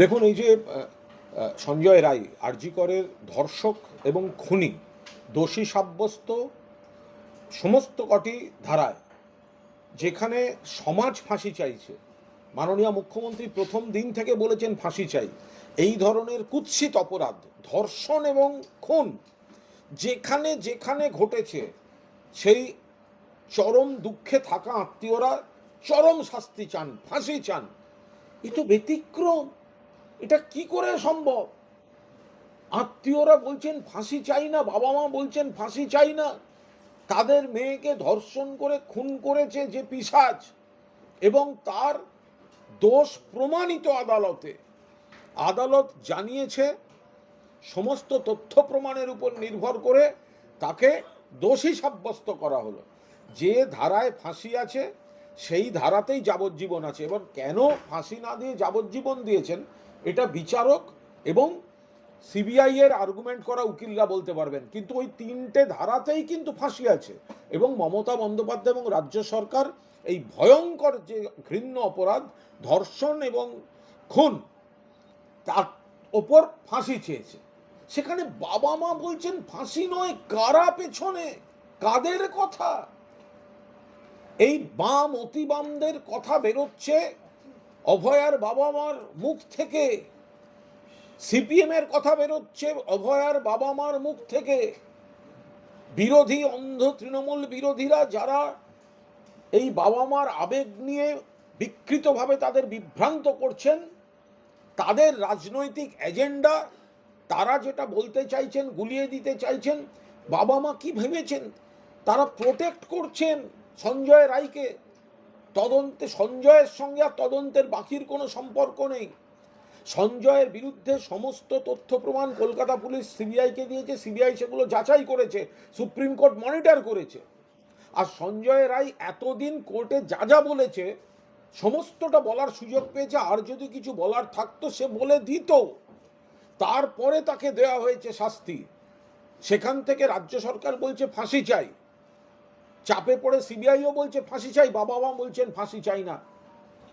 দেখুন, এই যে সঞ্জয় রায় আরজিকরের ধর্ষক এবং খুনি, দোষী সাব্যস্ত সমস্ত কটি ধারায়, যেখানে সমাজ ফাঁসি চাইছে। মাননীয় মুখ্যমন্ত্রী প্রথম দিন থেকে বলেছেন ফাঁসি চাই। এই ধরনের কুৎসিত অপরাধ, ধর্ষণ এবং খুন, যেখানে যেখানে ঘটেছে, সেই চরম দুঃখে থাকা আত্মীয়রা চরম শাস্তি চান, ফাঁসি চান। এ তো ব্যতিক্রম। এটা কি করে সম্ভব? আত্মীয়রা বলছেন, ফাঁসি চাই না বাবা মা বলছেন, ফাঁসি চাই না। তাদের মেয়েকে ধর্ষণ করে, খুন করেছে যে পিসাজ এবং তার দোষ প্রমাণিত আদালতে। আদালত জানিয়েছে, সমস্ত তথ্য প্রমাণের উপর নির্ভর করে তাকে দোষী সাব্যস্ত করা হলো। যে ধারায় ফাঁসি আছে, সেই ধারাতেই যাবজ্জীবন আছে। এবার কেন ফাঁসি না দিয়ে যাবজ্জীবন দিয়েছেন? এটা বিচারক এবং সিবিআই এর আর্গুমেন্ট করা উকিলরা বলতে পারবেন। কিন্তু ওই তিনটে ধারাতেই কিন্তু ফাঁসি আছে এবং মমতা বন্দ্যোপাধ্যায় এবং রাজ্য সরকার এই ভয়ঙ্কর যে ঘৃণ্য অপরাধ, ধর্ষণ এবং খুন, তার ওপর ফাঁসি চেয়েছে। সেখানে বাবা মা বলছেন, ফাঁসি নয়, কারা পেছনে? কাদের কথা? এই বাম অতিবামদের কথা বেরোচ্ছে অভয়ার বাবা মার মুখ থেকে সিপিএম এর কথা বেরোচ্ছে, অভয়ার বাবা মার মুখ থেকে বিরোধী অন্ধ তৃণমূল বিরোধীরা যারা এই বাবা মার আবেগ নিয়ে বিকৃতভাবে তাদের বিভ্রান্ত করছেন, তাদের রাজনৈতিক এজেন্ডা, তারা যেটা বলতে চাইছেন, গুলিয়ে দিতে চাইছেন বাবা মা কি ভেবেছেন? তারা প্রোটেক্ট করছেন সঞ্জয় রায়কে। তদন্তে সঞ্জয়ের সঙ্গে আর তদন্তের বাকির কোনো সম্পর্ক নেই। সঞ্জয়ের বিরুদ্ধে সমস্ত তথ্য প্রমাণ কলকাতা পুলিশ সিবিআইকে দিয়েছে, সিবিআই সেগুলো যাচাই করেছে, সুপ্রিম কোর্ট মনিটর করেছে। আর সঞ্জয় রায় এতদিন কোর্টে যা যা বলেছে, সমস্তটা বলার সুযোগ পেয়েছে, আর যদি কিছু বলার থাকতো সে বলে দিত। তারপরে তাকে দেওয়া হয়েছে শাস্তি। সেখান থেকে রাজ্য সরকার বলছে, ফাঁসি চাই। চাপে পড়ে সিবিআইও বলছে, ফাঁসি চাই। বাবা মা বলছেন, ফাঁসি চাই না।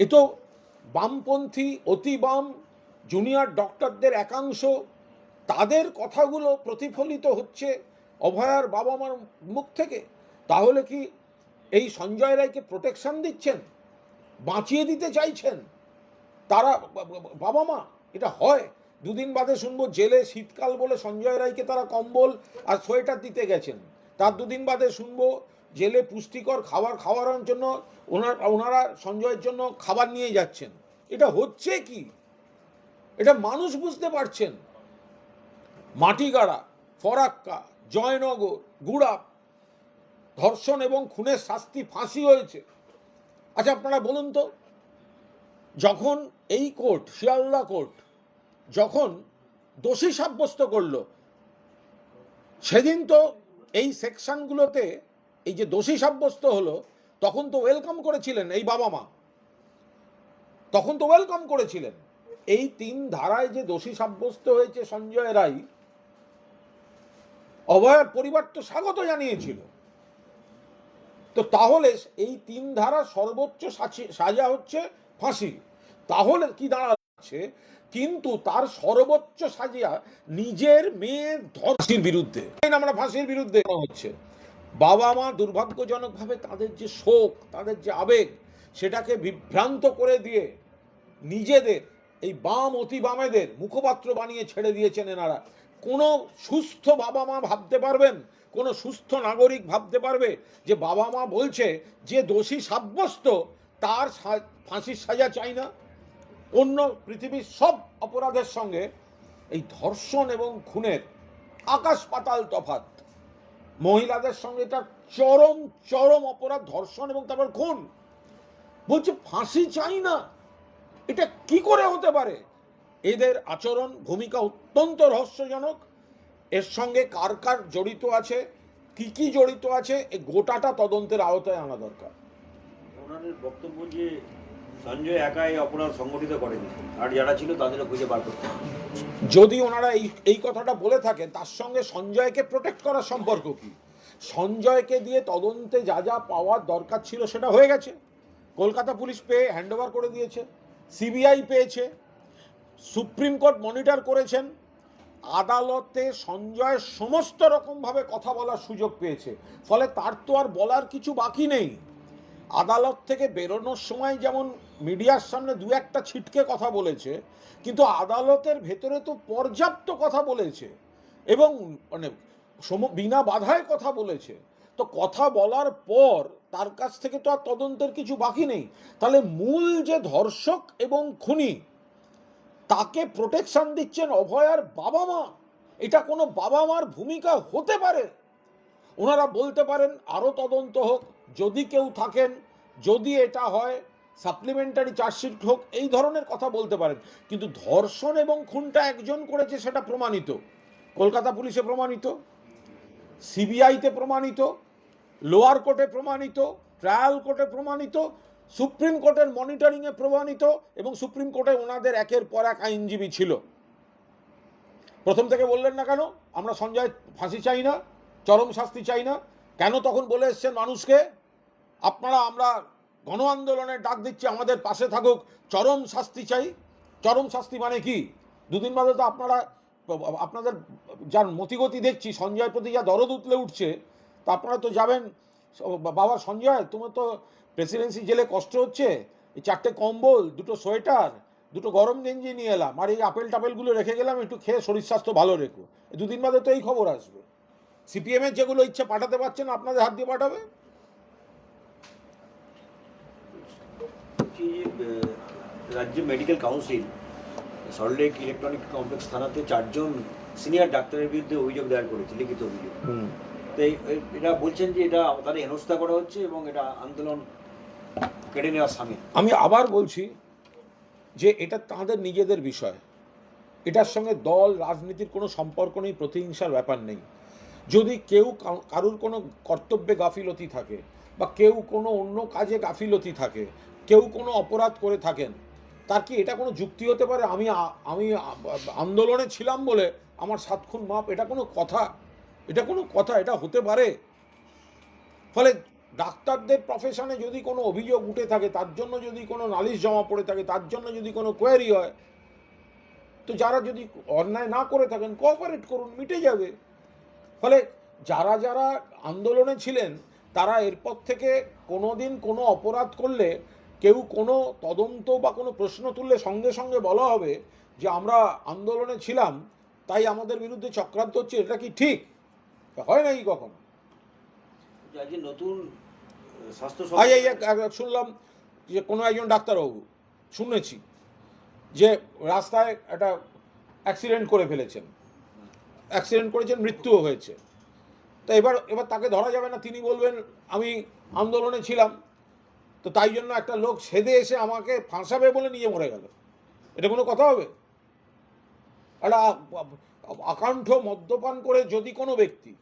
এ তো বামপন্থী, অতি বাম, জুনিয়র ডক্টরদের একাংশ, তাদের কথাগুলো প্রতিফলিত হচ্ছে অভয়ার বাবা মার মুখ থেকে। তাহলে কি এই সঞ্জয় রায়কে প্রোটেকশন দিচ্ছেন? বাঁচিয়ে দিতে চাইছেন? তারা, বাবা মা, এটা হয়। দুদিন বাদে শুনব, জেলে শীতকাল বলে সঞ্জয় রায়কে তারা কম্বল আর সোয়েটার দিতে গেছেন। তার দুদিন বাদে শুনব জেলে পুষ্টিকর খাবার খাওয়ানোর জন্য, ওনার ওনারা সঞ্জয়ের জন্য খাবার নিয়ে যাচ্ছেন। এটা হচ্ছে কি? এটা মানুষ বুঝতে পারছেন। মাটিগাড়া, ফরাক্কা, জয়নগর, গুড়াপ, ধর্ষণ এবং খুনের শাস্তি ফাঁসি হয়েছে। আচ্ছা আপনারা বলুন তো, যখন এই কোর্ট, শিয়ালদা কোর্ট, যখন দোষী সাব্যস্ত করল, সেদিন তো এই সেকশনগুলোতে এই যে দোষী সাব্যস্ত হলো, তখন তো ওয়েলকাম করেছিলেন এই বাবা মা। তখন তো ওয়েলকাম করেছিলেন। এই তিন ধারায় যে দোষী সাব্যস্ত হয়েছে সঞ্জয় রায়, অভয়ার পরিবার তো স্বাগত জানিয়েছিল। তো তাহলে এই তিন ধারা সর্বোচ্চ সাজা হচ্ছে ফাঁসি। তাহলে কি দাঁড়াচ্ছে? কিন্তু তার সর্বোচ্চ সাজিয়া নিজের মেয়ের ধর্ষির বিরুদ্ধে আমরা ফাঁসির বিরুদ্ধে হচ্ছে। বাবা মা দুর্ভাগ্যজনকভাবে তাদের যে শোক, তাদের যে আবেগ, সেটাকে বিভ্রান্ত করে দিয়ে নিজেদের, এই বাম অতি বামেদের মুখপাত্র বানিয়ে ছেড়ে দিয়েছেন এনারা। কোনো সুস্থ বাবা মা ভাবতে পারবেন, কোনো সুস্থ নাগরিক ভাবতে পারবে যে বাবা মা বলছে যে দোষী সাব্যস্ত, তার ফাঁসির সাজা চাই না। অন্য পৃথিবীর সব অপরাধের সঙ্গে এই ধর্ষণ এবং খুনের আকাশ পাতাল তফাত মহিলাদের সঙ্গে এটা চরম চরম অপরাধ, ধর্ষণ এবং তারপর খুন। বলছে, ফাঁসি চাই না। এটা কি করে হতে পারে? এদের আচরণ, ভূমিকা অত্যন্ত রহস্যজনক। এর সঙ্গে কার কার জড়িত আছে, কি কি জড়িত আছে এই গোটাটা তদন্তের আওতায় আনা দরকার। বক্তব্য যে সঞ্জয় একাই অপরাধ সংগঠিত করেনি। আর যারা ছিল তাদেরও খুঁজে বার করতে যদি ওনারা এই এই কথাটা বলে থাকেন, তার সঙ্গে সঞ্জয়কে প্রোটেক্ট করার সম্পর্ক কি? সঞ্জয়কে দিয়ে তদন্তে যা যা পাওয়ার দরকার ছিল সেটা হয়ে গেছে। কলকাতা পুলিশ পেয়ে হ্যান্ড করে দিয়েছে সিবিআই পেয়েছে, সুপ্রিম কোর্ট মনিটর করেছেন, আদালতে সঞ্জয় সমস্ত রকমভাবে কথা বলার সুযোগ পেয়েছে। ফলে তার তো আর বলার কিছু বাকি নেই। আদালত থেকে বেরোনোর সময় যেমন মিডিয়ার সামনে দু একটা ছিটকে কথা বলেছে, কিন্তু আদালতের ভেতরে তো পর্যাপ্ত কথা বলেছে এবং মানে সম, বিনা বাধায় কথা বলেছে। তো কথা বলার পর তার কাছ থেকে তো আর তদন্তের কিছু বাকি নেই। তাহলে মূল যে ধর্ষক এবং খুনি, তাকে প্রোটেকশন দিচ্ছেন অভয়ার বাবা মা এটা কোনো বাবা মার ভূমিকা হতে পারে। ওনারা বলতে পারেন আরও তদন্ত হোক, যদি কেউ থাকেন, যদি এটা হয় সাপ্লিমেন্টারি চার্জশিট হোক, এই ধরনের কথা বলতে পারেন। কিন্তু ধর্ষণ এবং খুনটা একজন করেছে সেটা প্রমাণিত। কলকাতা পুলিশে প্রমাণিত, সিবিআইতে প্রমাণিত, লোয়ার কোর্টে প্রমাণিত, ট্রায়াল কোর্টে প্রমাণিত, সুপ্রিম কোর্টের মনিটরিংয়ে প্রমাণিত এবং সুপ্রিম কোর্টে ওনাদের একের পর এক আইনজীবী ছিল। প্রথম থেকে বললেন না কেন, আমরা সঞ্জয় ফাঁসি চাই না, চরম শাস্তি চাই না। কেন তখন বলে এসছেন মানুষকে, আপনারা আমরা গণ আন্দোলনের ডাক দিচ্ছে, আমাদের পাশে থাকুক। চরম শাস্তি চাই। চরম শাস্তি মানে কি? দুদিন বাদে তো আপনারা, আপনাদের যার মতিগতি দেখছি সঞ্জয়ের প্রতি যা দরদ উতলে উঠছে, তা আপনারা তো যাবেন। বাবা সঞ্জয় তোমার তো প্রেসিডেন্সি জেলে কষ্ট হচ্ছে। এই চারটে কম্বল, দুটো সোয়েটার, দুটো গরম গেঞ্জি নিয়ে এলাম। আর এই আপেল টাপেলগুলো রেখে গেলাম, একটু খেয়ে শরীর স্বাস্থ্য ভালো রেখো। দুদিন বাদে তো এই খবর আসবে। সিপিএমের যেগুলো ইচ্ছে পাঠাতে পারছেন, আপনাদের হাত দিয়ে পাঠাবে? আহ, রাজ্য medical council Salt Lake electronic complex থানাতে চারজন সিনিয়র ডাক্তারের বিরুদ্ধে অভিযোগ দায়ের করেছে লিখিত অভিযোগ। তো এটা বলছেন যে এটা তাদের হেনস্থা করা হচ্ছে এবং এটা আন্দোলন কেড়ে নেওয়ার সামিল। আমি আবার বলছি যে এটা তাদের নিজেদের বিষয়। এটার সঙ্গে দল রাজনীতির কোনো সম্পর্ক নেই প্রতিহিংসার ব্যাপার নেই। যদি কেউ কারুর কোনো কর্তব্যে গাফিলতি থাকে বা কেউ কোনো অন্য কাজে গাফিলতি থাকে কেউ কোনো অপরাধ করে থাকেন, তার কি এটা কোনো যুক্তি হতে পারে? আমি আমি আন্দোলনে ছিলাম বলে আমার সাত খুন মাপ, এটা কোনো কথা? এটা কোনো কথা? এটা হতে পারে? ফলে ডাক্তারদের প্রফেশনে যদি কোনো অভিযোগ উঠে থাকে, তার জন্য যদি কোনো নালিশ জমা পড়ে থাকে, তার জন্য যদি কোনো কোয়ারি হয়, তো যারা যদি অন্যায় না করে থাকেন কোঅপারেট করুন, মিটে যাবে। ফলে যারা যারা আন্দোলনে ছিলেন, তারা এরপর থেকে কোনো দিন কোনো অপরাধ করলে কেউ কোনো তদন্ত বা কোনো প্রশ্ন তুললে সঙ্গে সঙ্গে বলা হবে যে আমরা আন্দোলনে ছিলাম তাই আমাদের বিরুদ্ধে চক্রান্ত হচ্ছে এটা কি ঠিক? হয় নাকি কখনো? নতুন শুনলাম যে কোনো একজন ডাক্তারবাবু শুনেছি যে রাস্তায় একটা অ্যাক্সিডেন্ট করে ফেলেছেন। অ্যাক্সিডেন্ট করেছেন মৃত্যুও হয়েছে। তো এবার এবার তাকে ধরা যাবে না তিনি বলবেন আমি আন্দোলনে ছিলাম। তো তাই জন্য একটা লোক সেদে এসে আমাকে ফাঁসাবে বলে নিয়ে মরে গেল। এটা কোনো কথা হবে? একটা আকাণ্ঠ মদ্যপান করে যদি কোনো ব্যক্তি,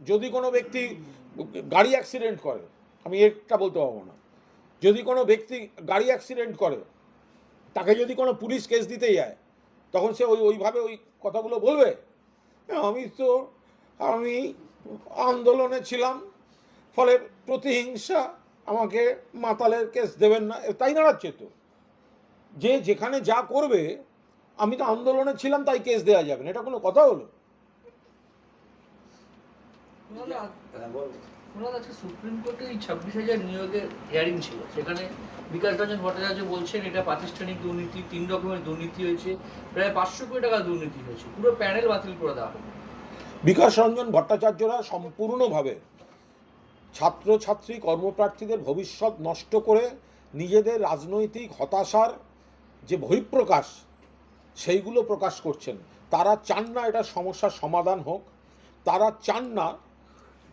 যদি কোনো ব্যক্তি গাড়ি অ্যাক্সিডেন্ট করে, আমি এটা বলতে পারব না। যদি কোনো ব্যক্তি গাড়ি অ্যাক্সিডেন্ট করে, তাকে যদি কোনো পুলিশ কেস দিতে যায়, তখন সে ওই, ওইভাবে ওই কথাগুলো বলবে? আমি তো, আমি আন্দোলনে ছিলাম, ফলে প্রতিহিংসা আমাকে মাতালের কেস দেবেন না তাই দাঁড়াচ্ছে তো। যে যেখানে যা করবে আমি তো আন্দোলনে ছিলাম তাই কেস দেওয়া যাবে না। এটা কোনো কথা হলো? আজকে সুপ্রিম কোর্টে এই ছাব্বিশ হাজার নিয়োগের হিয়ারিং ছিল। সেখানে বিকাশ রঞ্জন ভট্টাচার্য বলছেন এটা প্রাতিষ্ঠানিক দুর্নীতি তিন রকমের দুর্নীতি হয়েছে। প্রায় পাঁচশো কোটি টাকা দুর্নীতি হয়েছে। পুরো প্যানেল বাতিল করে দেওয়া বিকাশ রঞ্জন ভট্টাচার্যরা সম্পূর্ণভাবে ছাত্রছাত্রী কর্মপ্রার্থীদের ভবিষ্যৎ নষ্ট করে নিজেদের রাজনৈতিক হতাশার যে বহিঃপ্রকাশ, সেইগুলো প্রকাশ করছেন। তারা চান না এটা সমস্যার সমাধান হোক। তারা চান না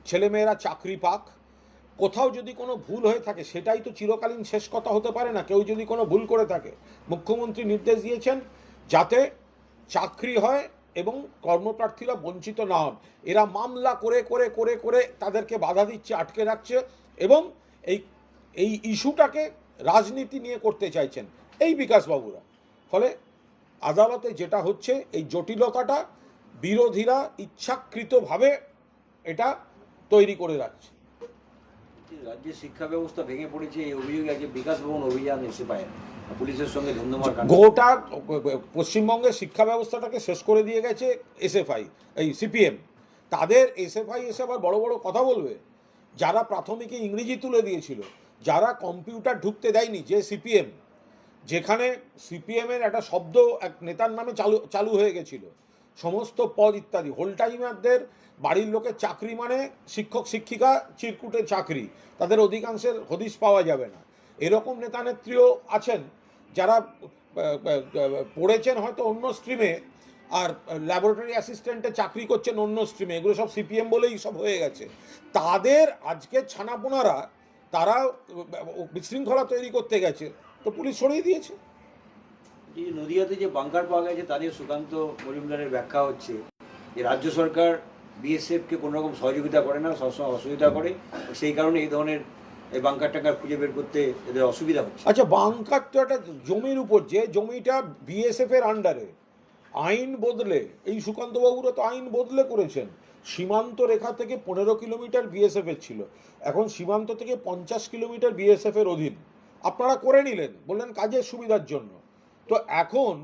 ছেলেমেয়েরা চাকরি পাক। কোথাও যদি কোনো ভুল হয়ে থাকে, সেটাই তো চিরকালীন শেষ কথা হতে পারে না। কেউ যদি কোনো ভুল করে থাকে, মুখ্যমন্ত্রী নির্দেশ দিয়েছেন যাতে চাকরি হয় এবং কর্মপ্রার্থীরা বঞ্চিত না হন। এরা মামলা করে করে করে করে তাদেরকে বাধা দিচ্ছে, আটকে রাখছে এবং এই এই ইস্যুটাকে রাজনীতি নিয়ে করতে চাইছেন এই বিকাশবাবুরা। ফলে আদালতে যেটা হচ্ছে, এই জটিলতাটা বিরোধীরা ইচ্ছাকৃতভাবে এটা তৈরি করে রাখছে। রাজ্যের শিক্ষা ব্যবস্থা ভেঙে পড়েছে, এই অভিযোগে আজকে বিকাশ ভবন অভিযান এসে পায়। পুলিশের সঙ্গে গোটা পশ্চিমবঙ্গের শিক্ষা ব্যবস্থাটাকে শেষ করে দিয়ে গেছে এসএফআই এই সিপিএম। তাদের এসএফআই এসে আবার বড় বড় কথা বলবে। যারা প্রাথমিকে ইংরেজি তুলে দিয়েছিল যারা কম্পিউটার ঢুকতে দেয়নি যে সিপিএম যেখানে সিপিএমের একটা শব্দ এক নেতার নামে চালু চালু হয়ে গেছিল। সমস্ত পদ ইত্যাদি। হোল টাইমারদের বাড়ির লোকের চাকরি মানে শিক্ষক শিক্ষিকা চিরকুটে চাকরি। তাদের অধিকাংশের হদিশ পাওয়া যাবে না। এরকম নেতা নেত্রীও আছেন। যারা পড়েছেন হয়তো অন্য স্ট্রিমে, আর ল্যাবরেটরি অ্যাসিস্ট্যান্টে চাকরি করছেন অন্য স্ট্রিমে, এগুলো সব সিপিএম বলেই সব হয়ে গেছে। তাদের আজকে ছানাপোনারা, তারা বিশৃঙ্খলা তৈরি করতে গেছে, তো পুলিশ সরিয়ে দিয়েছে। যে নদিয়াতে যে বাংকার পাওয়া গেছে, তা নিয়ে সুকান্ত মজুমদারের ব্যাখ্যা হচ্ছে যে রাজ্য সরকার বিএসএফকে কোনোরকম সহযোগিতা করে না, সবসময় অসুবিধা করে, সেই কারণে এই ধরনের এই বাংকার টাঙ্কার খুঁজে বের করতে এদের অসুবিধা হচ্ছে। আচ্ছা বাংকার তো একটা জমির উপর, যে জমিটা বিএসএফ এর আন্ডারে আইন বদলে, এই সুকান্তবাবুরা তো আইন বদলে করেছেন। সীমান্ত রেখা থেকে পনেরো কিলোমিটার বিএসএফ এর ছিল। এখন সীমান্ত থেকে পঞ্চাশ কিলোমিটার বিএসএফ এর অধীন। আপনারা করে নিলেন, বললেন কাজের সুবিধার জন্য। তো এখন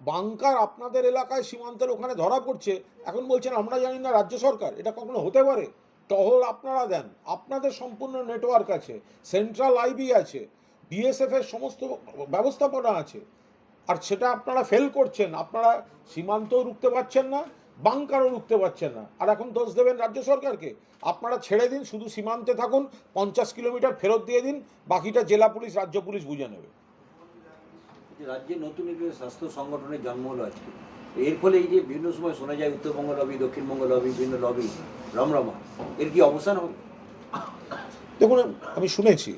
বাংকার আপনাদের এলাকায় সীমান্তের ওখানে ধরা পড়ছে, এখন বলছেন আমরা জানি না রাজ্য সরকার, এটা কখনো হতে পারে? টহল আপনারা দেন। আপনাদের সম্পূর্ণ নেটওয়ার্ক আছে সেন্ট্রাল আইবি আছে বিএসএফ এর সমস্ত ব্যবস্থাপনা আছে। আর সেটা আপনারা ফেল করছেন, আপনারা সীমান্তও রুখতে পারছেন না, বাংকারও রুখতে পারছেন না। আর এখন দোষ দেবেন রাজ্য সরকারকে। আপনারা ছেড়ে দিন, শুধু সীমান্তে থাকুন, পঞ্চাশ কিলোমিটার ফেরত দিয়ে দিন, বাকিটা জেলা পুলিশ, রাজ্য পুলিশ বুঝে নেবে। রাজ্যে নতুন একটি স্বাস্থ্য সংগঠনের জন্ম হলো আজকে। এর ফলে এই যে বিভিন্ন সময় শোনা যায়, উত্তরবঙ্গ লবি দক্ষিণবঙ্গ লবি বিভিন্ন লবি রমরমা। এর কি অবসান হবে? দেখুন, আমি শুনেছি,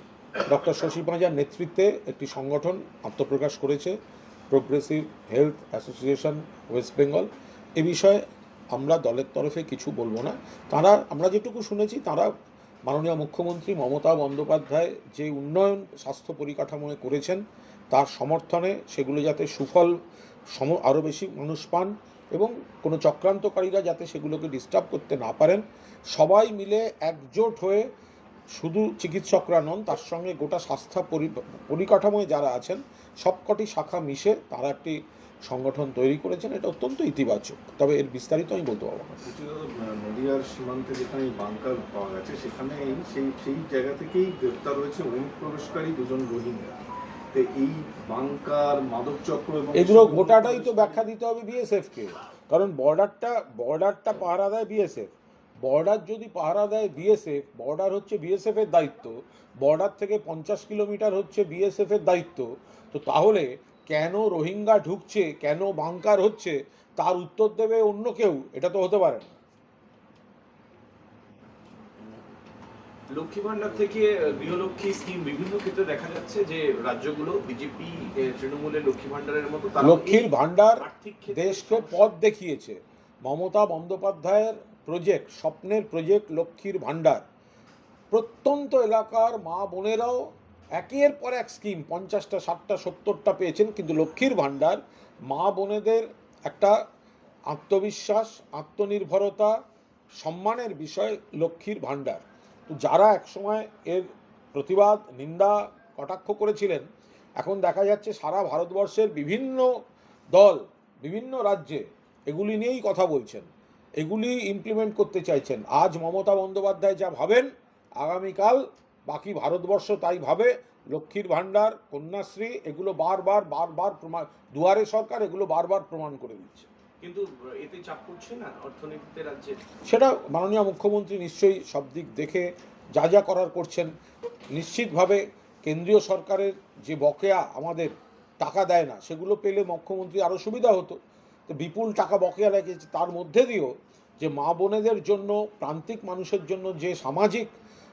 ডক্টর শশী পাঁজার নেতৃত্বে একটি সংগঠন আত্মপ্রকাশ করেছে progressive health association West Bengal এ বিষয়ে আমরা দলের তরফে কিছু বলব না। তারা, আমরা যেটুকু শুনেছি, তারা মাননীয় মুখ্যমন্ত্রী মমতা বন্দ্যোপাধ্যায় যে উন্নয়ন, স্বাস্থ্য পরিকাঠামোয় করেছেন, তার সমর্থনে সেগুলো যাতে সুফল সম আরও বেশি মানুষ পান এবং কোনো চক্রান্তকারীরা যাতে সেগুলোকে ডিস্টার্ব করতে না পারেন, সবাই মিলে একজোট হয়ে শুধু চিকিৎসকরা নন, তার সঙ্গে গোটা স্বাস্থ্য পরি- পরিকাঠামোয় যারা আছেন, সবকটি শাখা মিশে তারা একটি সংগঠন তৈরি করেছেন। এটা অত্যন্ত ইতিবাচক। তবে এর বিস্তারিত আমি বলতে পারব না। নদিয়ার সীমান্তে যেখানে বাংকার পাওয়া গেছে, সেখানে সেই সেই জায়গা থেকেই গ্রেপ্তার হয়েছে অনুপ্রবেশকারী দুজন রোহিঙ্গা। তো এই বাংকার মাদক চক্র এবং এগুলো গোটাটাই তো ব্যাখ্যা দিতে হবে বিএসএফকে কারণ বর্ডারটা বর্ডারটা পাহারা দেয় বিএসএফ বর্ডার যদি পাহারা দেয় বিএসএফ বর্ডার হচ্ছে বিএসএফ এর দায়িত্ব। বর্ডার থেকে পঞ্চাশ কিলোমিটার হচ্ছে বিএসএফ এর দায়িত্ব। তো তাহলে কেন রোহিঙ্গা ঢুকছে কেন বাংকার হচ্ছে তার উত্তর দেবে অন্য কেউ? এটা তো হতে পারে না। লক্ষ্মী ভান্ডার থেকে গৃহলক্ষ্মী স্কিম বিভিন্ন ক্ষেত্রে দেখা যাচ্ছে যে রাজ্যগুলো বিজেপি তৃণমূলের লক্ষ্মী ভান্ডারের মতো লক্ষ্মীর ভান্ডার দেশকে পথ দেখিয়েছে। মমতা বন্দ্যোপাধ্যায়ের প্রজেক্ট স্বপ্নের প্রজেক্ট লক্ষ্মীর ভাণ্ডার প্রত্যন্ত এলাকার মা বোনেরাও একের পর এক স্কিম পঞ্চাশটা ষাটটা সত্তরটা পেয়েছেন কিন্তু লক্ষ্মীর ভাণ্ডার মা বোনেদের একটা আত্মবিশ্বাস আত্মনির্ভরতা সম্মানের বিষয় লক্ষ্মীর ভাণ্ডার তো যারা একসময় এর প্রতিবাদ, নিন্দা, কটাক্ষ করেছিলেন, এখন দেখা যাচ্ছে সারা ভারতবর্ষের বিভিন্ন দল, বিভিন্ন রাজ্যে এগুলি নিয়েই কথা বলছেন। এগুলি ইমপ্লিমেন্ট করতে চাইছেন। আজ মমতা বন্দ্যোপাধ্যায় যা ভাবেন, আগামীকাল বাকি ভারতবর্ষ তাই ভাবে। লক্ষ্মীর ভাণ্ডার, কন্যাশ্রী, এগুলো বারবার বারবার প্রমাণ দুয়ারে সরকার এগুলো বারবার প্রমাণ করে দিচ্ছে। কিন্তু এতে চাপ পড়ছে না অর্থনীতিতে সেটা মাননীয় মুখ্যমন্ত্রী নিশ্চয়ই সব দিক দেখে যা যা করার করছেন। নিশ্চিতভাবে কেন্দ্রীয় সরকারের যে বকেয়া আমাদের টাকা দেয় না, সেগুলো পেলে মুখ্যমন্ত্রী আরও সুবিধা হতো। তো বিপুল টাকা বকেয়া লেগেছে তার মধ্যে দিয়েও যে মা বোনেদের জন্য, প্রান্তিক মানুষের জন্য যে সামাজিক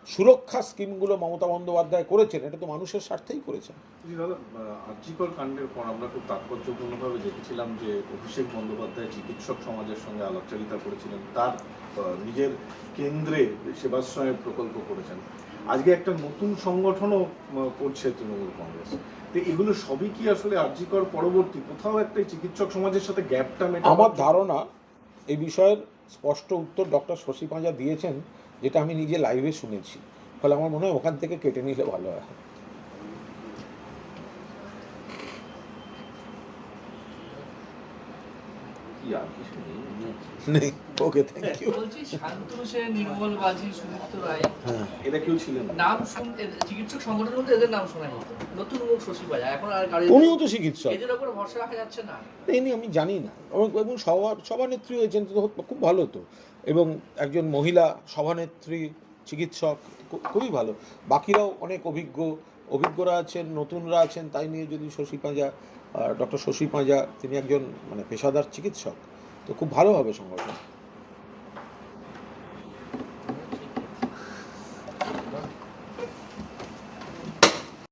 সুরক্ষা স্কিমগুলো মমতা বন্দ্যোপাধ্যায় করেছেন এটা তো মানুষের স্বার্থেই করেছেন। দাদা আহ, কাণ্ডের পর আমরা খুব তাৎপর্যপূর্ণভাবে দেখেছিলাম যে অভিষেক বন্দ্যোপাধ্যায় চিকিৎসক সমাজের সঙ্গে আলাপচারিতা করেছিলেন তার নিজের কেন্দ্রে সেবাশ্রয়ের প্রকল্প করেছেন। আজকে একটা নতুন সংগঠনও করছে তৃণমূল কংগ্রেস। তো এগুলো সবই কি আসলে আর্যিকর পরবর্তী? কোথাও একটা চিকিৎসক সমাজের সাথে গ্যাপটা মেটা আমার ধারণা এই বিষয়ের স্পষ্ট উত্তর ডক্টর শশী পাঁজা দিয়েছেন। যেটা আমি নিজে লাইভে শুনেছি। ফলে আমার মনে হয় ওখান থেকে কেটে নিলে ভালো হয়। নেই। ওকে থ্যাংক ইউ বলছি শান্তনু সেন নির্মল বাজি সুদীপ্ত রায়। হ্যাঁ। এরা কেউ ছিলেন নাম শুন চিকিৎসক সংগঠনের মধ্যে এদের নাম শোনা যেত নতুন মুখ শশী পাজা এখন আর কারও উনিও তো চিকিৎসক। এদের উপর ভরসা রাখা যাচ্ছে না। এই নিয়ে আমি জানি না। এবং এবং সবার সভানেত্রী হয়েছেন তো খুব ভালো তো। এবং একজন মহিলা সভানেত্রী চিকিৎসক খুবই ভালো। বাকিরাও অনেক অভিজ্ঞ অভিজ্ঞরা আছেন নতুনরা আছেন তাই নিয়ে যদি শশী পাঁজা ডক্টর শশী পাঁজা তিনি একজন মানে পেশাদার চিকিৎসক তো খুব ভালো হবে সংগঠন।